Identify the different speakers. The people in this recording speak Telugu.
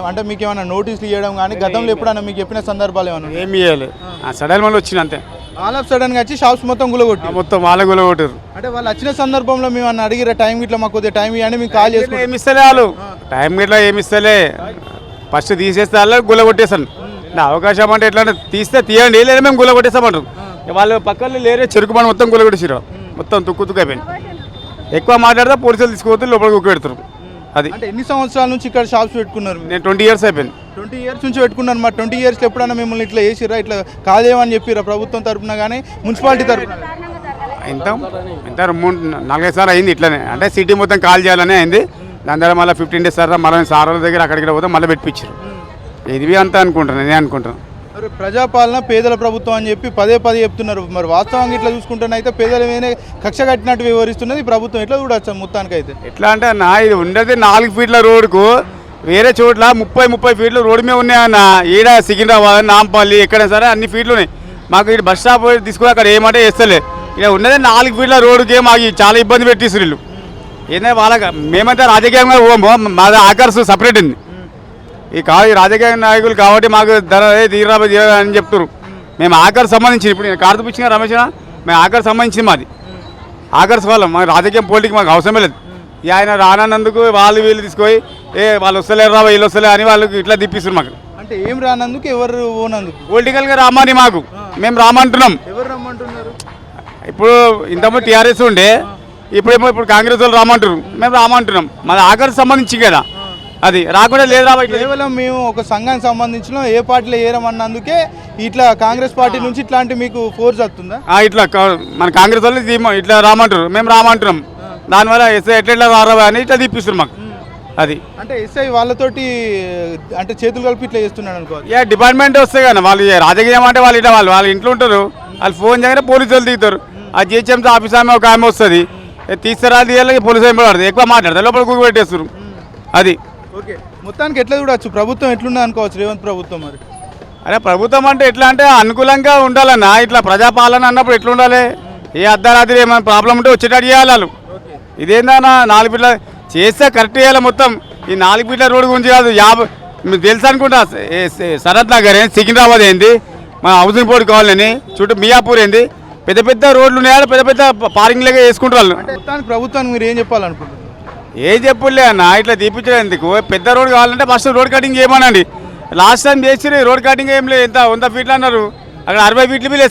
Speaker 1: అంటే మీకు ఏమైనా నోటీసులు ఇవ్వడం కానీ గతంలో ఎప్పుడైనా మీకు చెప్పిన సందర్భాలు ఏమైనా?
Speaker 2: ఏమి ఇవ్వాలి సడన్ మళ్ళీ వచ్చింది అంతే.
Speaker 1: ఆల్ ఆఫ్ సడన్గా వచ్చి షాప్స్ మొత్తం గులగొట్టి
Speaker 2: మొత్తం వాళ్ళ గుల కొట్టారు
Speaker 1: అంటే వాళ్ళు వచ్చిన సందర్భంలో మేము అన్న అడిగిన టైం ఇట్లా మాకు కొద్దిగా టైం ఇవ్వండి మీకు కాల్ చేసుకుంటాం.
Speaker 2: ఏమి ఇస్తలే వాళ్ళు. టైం ఇట్లా ఏమి ఇస్తలే. ఫస్ట్ తీసేస్తే వాళ్ళు గుల కొట్టేస్తాను నా అవకాశం అంటే ఎట్లా అంటే తీస్తే తీయండి లేదా మేము గుల కొట్టేస్తామంటారు వాళ్ళు పక్కన లేరే చెరుకు పని మొత్తం గుల కొట్టేసారు మొత్తం తుక్కు తుక్కు అయిపోయింది. ఎక్కువ మాట్లాడితే పోలీసులు తీసుకుపోతే లోపల కుక్క పెడతారు అది.
Speaker 1: అంటే ఎన్ని సంవత్సరాల నుంచి ఇక్కడ షాప్స్ పెట్టుకున్నారు?
Speaker 2: నేను ట్వంటీ ఇయర్స్ అయిపోయింది.
Speaker 1: ట్వంటీ ఇయర్స్ నుంచి పెట్టుకున్నారు మరి. ట్వంటీ ఇయర్స్ ఎప్పుడైనా మిమ్మల్ని ఇట్లా చేసిరా ఇట్లా కాదేమని చెప్పిరా ప్రభుత్వం తరపున కానీ మున్సిపాలిటీ తరపున?
Speaker 2: ఇంత ఇంత మూడు నాలుగైదు సార్లు అయింది ఇట్లనే. అంటే సిటీ మొత్తం కాల్ చేయాలనే అయింది. దాని ద్వారా మళ్ళీ ఫిఫ్టీన్ డేస్ సార్ మళ్ళీ సార్ దగ్గర అక్కడికి పోతే మళ్ళీ పెట్టించారు ఇది అంతా అనుకుంటాను నేను అనుకుంటాను.
Speaker 1: మరి ప్రజాపాలన పేదల ప్రభుత్వం అని చెప్పి పదే పదే చెప్తున్నారు. మరి వాస్తవంగా ఇట్లా చూసుకుంటేనైతే పేదల మీదనే కక్ష కట్టినట్టు వివరిస్తున్నది ప్రభుత్వం. ఎట్లా చూడొచ్చు మొత్తానికి అయితే
Speaker 2: ఎట్లా అంటే నా ఇది ఉండేది నాలుగు ఫీట్ల రోడ్డుకు వేరే చోట్ల ముప్పై ముప్పై ఫీట్లు రోడ్డు మీద ఉన్నాయన్న ఈడ సికింద్రాబాద్ నాంపల్లి ఎక్కడ సరే అన్ని ఫీట్లు ఉన్నాయి. మాకు ఇక్కడ బస్ స్టాప్ తీసుకుని అక్కడ ఏమంటే వేస్తలే ఇక్కడ ఉన్నది నాలుగు ఫీట్ల రోడ్డుకే మాకు చాలా ఇబ్బంది పెట్టిస్తారు వీళ్ళు. ఏంటంటే వాళ్ళకి మేమైతే రాజకీయంగా పోము మాది ఆకర్స్ సపరేట్ ఉంది. ఈ కా ఈ రాజకీయ నాయకులు కాబట్టి మాకు ధర ఏ తీరా తీరా అని చెప్తారు మేము ఆఖరి సంబంధించి ఇప్పుడు నేను కార్తీక్ ఇచ్చిన రమేష్ మేము ఆఖరి సంబంధించింది మాది. ఆఖరి వాళ్ళం మాకు రాజకీయం పోటీకి మాకు అవసరమే లేదు. ఈ ఆయన రానందుకు వాళ్ళు వీళ్ళు తీసుకొని ఏ వాళ్ళు వస్తలేరు రా వీళ్ళు వస్తలే అని వాళ్ళకి ఇట్లా తిప్పిస్తారు మాకు.
Speaker 1: అంటే ఏం రానందుకు ఎవరు పోనందుకు?
Speaker 2: పొలిటికల్గా రామని మాకు. మేము రామంటున్నాం.
Speaker 1: ఎవరు రమ్మంటున్నారు?
Speaker 2: ఇప్పుడు ఇంతకుముందు టీఆర్ఎస్ ఉండే ఇప్పుడేమో ఇప్పుడు కాంగ్రెస్ వాళ్ళు రామంటారు మేము రామంటున్నాం. మాది ఆఖరికి సంబంధించి కదా. అది రాకుండా లేదు రా ఇట్లా
Speaker 1: కేవలం మేము ఒక సంఘానికి సంబంధించిన ఏ పార్టీలో ఏరమన్నందుకే ఇట్లా కాంగ్రెస్ పార్టీ నుంచి ఇట్లాంటి మీకు ఫోర్స్ వస్తుందా?
Speaker 2: ఇట్లా మన కాంగ్రెస్ వాళ్ళు ఇట్లా రామంటారు మేము రామంటున్నాం. దానివల్ల ఎస్ఐ ఎట్లా రారా అని ఇట్లా తీపిస్తారు మాకు. అది.
Speaker 1: అంటే ఎస్ఐ వాళ్ళతోటి అంటే చేతులు కలిపి ఇట్లా చేస్తున్నాడు అనుకోవాలి
Speaker 2: ఇక డిపార్ట్మెంట్ వస్తాయి కానీ వాళ్ళు రాజకీయం అంటే వాళ్ళు ఇట్లా వాళ్ళు వాళ్ళ ఇంట్లో ఉంటారు. వాళ్ళు ఫోన్ చేయగానే పోలీసు వాళ్ళు దిగుతారు. ఆ జిహెచ్ఎంసీ ఆఫీస్ ఆమె ఒక ఆమె వస్తుంది. తీస్తారా తీయాలి పోలీసు ఏం పడతారు ఎక్కువ మాట్లాడతారు. లోపల కూకు పెట్టేస్తారు అది.
Speaker 1: ఓకే. మొత్తానికి ఎట్లా చూడొచ్చు? ప్రభుత్వం ఎట్లున్నది అనుకోవచ్చు? రేవంత్ ప్రభుత్వం మరి.
Speaker 2: అరే ప్రభుత్వం అంటే ఎట్లా అంటే అనుకూలంగా ఉండాలన్నా ఇట్లా ప్రజాపాలన అన్నప్పుడు ఎట్లా ఉండాలి ఏ అర్ధరాత్రి ఏమైనా ప్రాబ్లం ఉంటే వచ్చేటట్టు చేయాలి వాళ్ళు ఇదేందన్నా నాలుగు ఫీట్ల చేస్తే కరెక్ట్ చేయాలి మొత్తం. ఈ నాలుగు ఫీట్ల రోడ్డు గురించి కాదు యాభై మీకు తెలుసు అనుకుంటా? శరత్ నగర్ ఏంది సికింద్రాబాద్ ఏంది మన హౌసింగ్ బోర్డు కావాలని చుట్టూ మియాపూర్ ఏంది. పెద్ద పెద్ద రోడ్లు ఉన్నాయా పెద్ద పెద్ద పార్కింగ్ లాగా వేసుకుంటారు వాళ్ళు.
Speaker 1: అంటే మొత్తానికి ప్రభుత్వానికి మీరు ఏం చెప్పాలనుకుంటున్నారు?
Speaker 2: ఏ చెప్పులే అన్న? ఇట్లా తీపించడం ఎందుకు? పెద్ద రోడ్ కావాలంటే ఫస్ట్ రోడ్ కటింగ్ చేయమనండి. లాస్ట్ టైం చేసి రోడ్ కటింగ్ ఏం లేదు. ఎంత వంద ఫీట్లు అన్నారు. అక్కడ అరవై ఫీట్లు లేదు